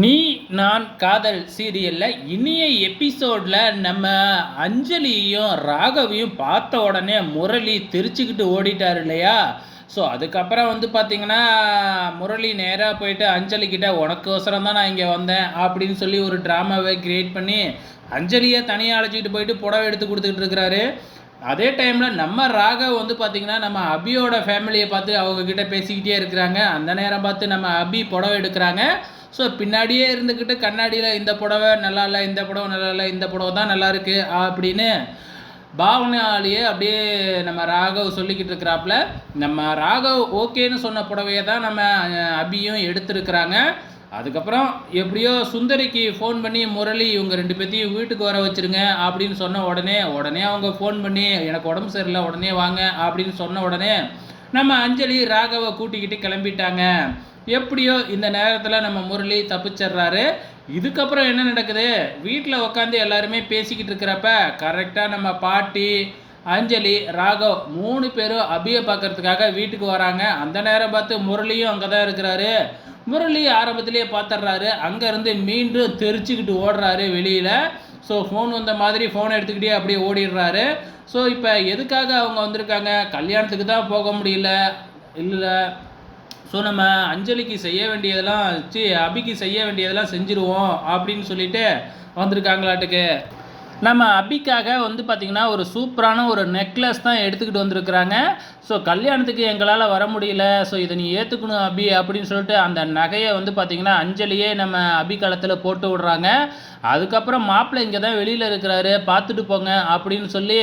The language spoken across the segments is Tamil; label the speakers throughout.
Speaker 1: நீ நான் காதல் சீரியலில் இனிய எபிசோடில் நம்ம அஞ்சலியையும் ராகவையும் பார்த்த உடனே முரளி தெரிச்சுக்கிட்டு ஓடிட்டார் இல்லையா? ஸோ அதுக்கப்புறம் வந்து பார்த்தீங்கன்னா முரளி நேராக போயிட்டு அஞ்சலிக்கிட்ட உனக்கு உனக்கோசரம் தான் நான் இங்கே வந்தேன் அப்படின்னு சொல்லி ஒரு ட்ராமாவை க்ரியேட் பண்ணி அஞ்சலியை தனியாக அழைச்சிக்கிட்டு போயிட்டு புடவை எடுத்து கொடுத்துக்கிட்டு இருக்கிறாரு. அதே டைமில் நம்ம ராகவ் வந்து பார்த்திங்கன்னா நம்ம அபியோட ஃபேமிலியை பார்த்து அவங்கக்கிட்ட பேசிக்கிட்டே இருக்கிறாங்க. அந்த நேரம் பார்த்து நம்ம அபி புடவை எடுக்கிறாங்க. ஸோ பின்னாடியே இருந்துக்கிட்டு கண்ணாடியில் இந்த புடவை நல்லா இல்லை இந்த புடவை நல்லா இல்லை இந்த புடவை தான் நல்லா இருக்குது அப்படின்னு பாவனாலேயே அப்படியே நம்ம ராகவ் சொல்லிக்கிட்டு இருக்கிறாப்புல. நம்ம ராகவ் ஓகேன்னு சொன்ன புடவையை தான் நம்ம அபியும் எடுத்திருக்கிறாங்க. அதுக்கப்புறம் எப்படியோ சுந்தரிக்கு ஃபோன் பண்ணி முரளி இவங்க ரெண்டு பேர்த்தையும் வீட்டுக்கு வர வச்சிருங்க அப்படின்னு சொன்ன உடனே உடனே அவங்க ஃபோன் பண்ணி எனக்கு உடம்பு சரியில்லை உடனே வாங்க அப்படின்னு சொன்ன உடனே நம்ம அஞ்சலி ராகவை கூட்டிக்கிட்டு கிளம்பிட்டாங்க. எப்படியோ இந்த நேரத்தில் நம்ம முரளி தப்பிச்சிடுறாரு. இதுக்கப்புறம் என்ன நடக்குது? வீட்டில் உட்காந்து எல்லாருமே பேசிக்கிட்டு இருக்கிறப்ப கரெக்டாக நம்ம பாட்டி அஞ்சலி ராகவ் மூணு பேரும் அபியை பார்க்கறதுக்காக வீட்டுக்கு வராங்க. அந்த நேரம் பார்த்து முரளியும் அங்கே தான் இருக்கிறாரு. முரளி ஆரம்பத்திலேயே பார்த்துட்றாரு அங்கேருந்து மீண்டும் தெரிச்சுக்கிட்டு ஓடுறாரு வெளியில். ஸோ ஃபோன் வந்த மாதிரி ஃபோனை எடுத்துக்கிட்டே அப்படியே ஓடிடுறாரு. ஸோ இப்போ எதுக்காக அவங்க வந்திருக்காங்க? கல்யாணத்துக்கு தான் போக முடியல. இல்லை. ஸோ நம்ம அஞ்சலிக்கு செய்ய வேண்டியதெல்லாம் சி அபிக்கு செய்ய வேண்டியதெல்லாம் செஞ்சுருவோம் அப்படின்னு சொல்லிட்டு வந்திருக்காங்களாட்டுக்கு. நம்ம அபிக்காக வந்து பார்த்திங்கன்னா ஒரு சூப்பரான ஒரு நெக்லஸ் தான் எடுத்துக்கிட்டு வந்திருக்கிறாங்க. ஸோ கல்யாணத்துக்கு எங்களால் வர முடியல. ஸோ இதை நீ ஏற்றுக்கணும் அபி அப்படின்னு சொல்லிட்டு அந்த நகையை வந்து பார்த்திங்கன்னா அஞ்சலியே நம்ம அபி காலத்தில் போட்டு விடுறாங்க. அதுக்கப்புறம் மாப்பிள்ளை இங்கே தான் வெளியில் இருக்கிறாரு. பார்த்துட்டு போங்க அப்படின்னு சொல்லி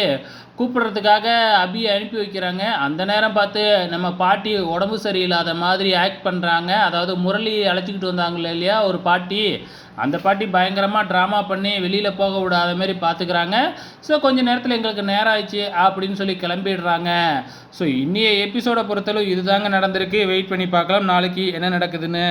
Speaker 1: கூப்பிடுறதுக்காக அபியை அனுப்பி வைக்கிறாங்க. அந்த நேரம் பார்த்து நம்ம பாட்டி உடம்பு சரியில்லாத மாதிரி ஆக்ட் பண்ணுறாங்க அதாவது முரளி அழைச்சிக்கிட்டு வந்தாங்களே இல்லையா ஒரு பாட்டி. அந்த பாட்டி பயங்கரமாக ட்ராமா பண்ணி வெளியில் போக விடாத மாதிரி பார்த்துக்கிறாங்க ஸோ கொஞ்ச நேரத்தில் எங்களுக்கு நேரம் ஆயிடுச்சு அப்படின்னு சொல்லி கிளம்பிடுறாங்க. ஸோ இன்னைய எபிசோடை பொறுத்தளவு இதுதாங்க நடந்திருக்கு. வெயிட் பண்ணி பார்க்கலாம். நாளைக்கு என்ன நடக்குதுன்னு.